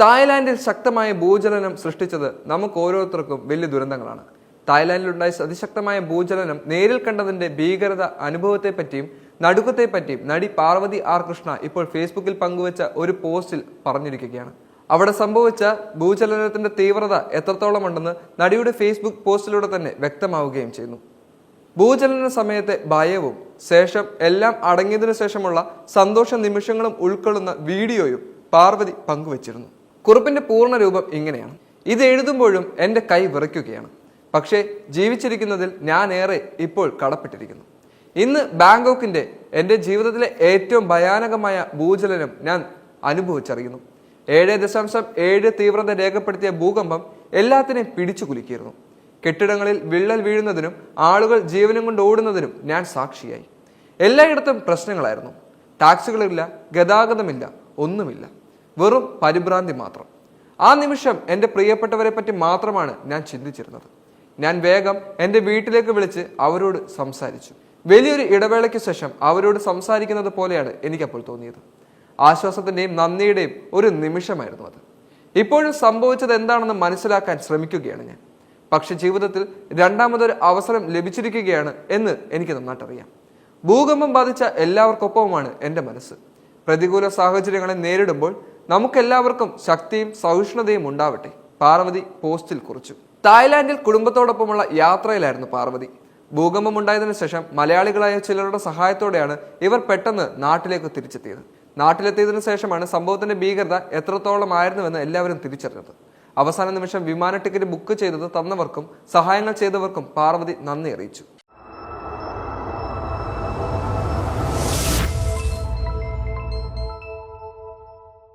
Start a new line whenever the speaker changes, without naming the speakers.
തായ്ലാന്റിൽ ശക്തമായ ഭൂചലനം സൃഷ്ടിച്ചത് നമുക്ക് ഓരോരുത്തർക്കും വലിയ ദുരന്തങ്ങളാണ്. തായ്ലാന്റിലുണ്ടായ അതിശക്തമായ ഭൂചലനം നേരിൽ കണ്ടതിന്റെ ഭീകരത അനുഭവത്തെപ്പറ്റിയും നടുക്കത്തെപ്പറ്റിയും നടി പാർവതി ആർ കൃഷ്ണ ഇപ്പോൾ ഫേസ്ബുക്കിൽ പങ്കുവച്ച ഒരു പോസ്റ്റിൽ പറഞ്ഞിരിക്കുകയാണ്. അവിടെ സംഭവിച്ച ഭൂചലനത്തിന്റെ തീവ്രത എത്രത്തോളം ഉണ്ടെന്ന് നടിയുടെ ഫേസ്ബുക്ക് പോസ്റ്റിലൂടെ തന്നെ വ്യക്തമാവുകയും ചെയ്യുന്നു. ഭൂചലന സമയത്തെ ഭയവും ശേഷം എല്ലാം അടങ്ങിയതിനു ശേഷമുള്ള സന്തോഷ നിമിഷങ്ങളും ഉൾക്കൊള്ളുന്ന വീഡിയോയും പാർവതി പങ്കുവച്ചിരുന്നു. കുറിപ്പിന്റെ പൂർണ രൂപം ഇങ്ങനെയാണ്. ഇത് എഴുതുമ്പോഴും എന്റെ കൈ വിറയ്ക്കുകയാണ്. പക്ഷേ ജീവിച്ചിരിക്കുന്നതിൽ ഞാൻ ഏറെ ഇപ്പോൾ കടപ്പെട്ടിരിക്കുന്നു. ഇന്ന് ബാങ്കോക്കിന്റെ എന്റെ ജീവിതത്തിലെ ഏറ്റവും ഭയാനകമായ ഭൂചലനം ഞാൻ അനുഭവിച്ചറിയുന്നു. ഏഴ് ദശാംശം ഏഴ് തീവ്രത രേഖപ്പെടുത്തിയ ഭൂകമ്പം എല്ലാത്തിനെയും പിടിച്ചു കുലുക്കിയിരുന്നു. കെട്ടിടങ്ങളിൽ വിള്ളൽ വീഴുന്നതിനും ആളുകൾ ജീവനും കൊണ്ട് ഓടുന്നതിനും ഞാൻ സാക്ഷിയായി. എല്ലായിടത്തും പ്രശ്നങ്ങളായിരുന്നു. ടാക്സികളില്ല ഗതാഗതമില്ല ഒന്നുമില്ല. വെറും പരിഭ്രാന്തി മാത്രം. ആ നിമിഷം എന്റെ പ്രിയപ്പെട്ടവരെ പറ്റി മാത്രമാണ് ഞാൻ ചിന്തിച്ചിരുന്നത്. ഞാൻ വേഗം എന്റെ വീട്ടിലേക്ക് വിളിച്ച് അവരോട് സംസാരിച്ചു. വലിയൊരു ഇടവേളയ്ക്ക് ശേഷം അവരോട് സംസാരിക്കുന്നത് പോലെയാണ് എനിക്കപ്പോൾ തോന്നിയത്. ആശ്വാസത്തിന്റെയും നന്ദിയുടെയും ഒരു നിമിഷമായിരുന്നു അത്. ഇപ്പോഴും സംഭവിച്ചത് എന്താണെന്ന് മനസ്സിലാക്കാൻ ശ്രമിക്കുകയാണ് ഞാൻ. പക്ഷെ ജീവിതത്തിൽ രണ്ടാമതൊരു അവസരം ലഭിച്ചിരിക്കുകയാണ് എന്ന് എനിക്ക് നന്നായിട്ടറിയാം. ഭൂകമ്പം ബാധിച്ച എല്ലാവർക്കൊപ്പവുമാണ് എന്റെ മനസ്സ്. പ്രതികൂല സാഹചര്യങ്ങളെ നേരിടുമ്പോൾ നമുക്കെല്ലാവർക്കും ശക്തിയും സഹിഷ്ണുതയും ഉണ്ടാവട്ടെ. പാർവതി പോസ്റ്റിൽ കുറിച്ചു. തായ്ലാന്റിൽ കുടുംബത്തോടൊപ്പമുള്ള യാത്രയിലായിരുന്നു പാർവതി. ഭൂകമ്പം ഉണ്ടായതിനു ശേഷം മലയാളികളായ ചിലരുടെ സഹായത്തോടെയാണ് ഇവർ പെട്ടെന്ന് നാട്ടിലേക്ക് തിരിച്ചെത്തിയത്. നാട്ടിലെത്തിയതിനു ശേഷമാണ് സംഭവത്തിന്റെ ഭീകരത എത്രത്തോളം ആയിരുന്നുവെന്ന് എല്ലാവരും തിരിച്ചറിഞ്ഞത്. അവസാന നിമിഷം വിമാന ടിക്കറ്റ് ബുക്ക് ചെയ്തത് തന്നവർക്കും സഹായങ്ങൾ ചെയ്തവർക്കും പാർവതി നന്ദി അറിയിച്ചു.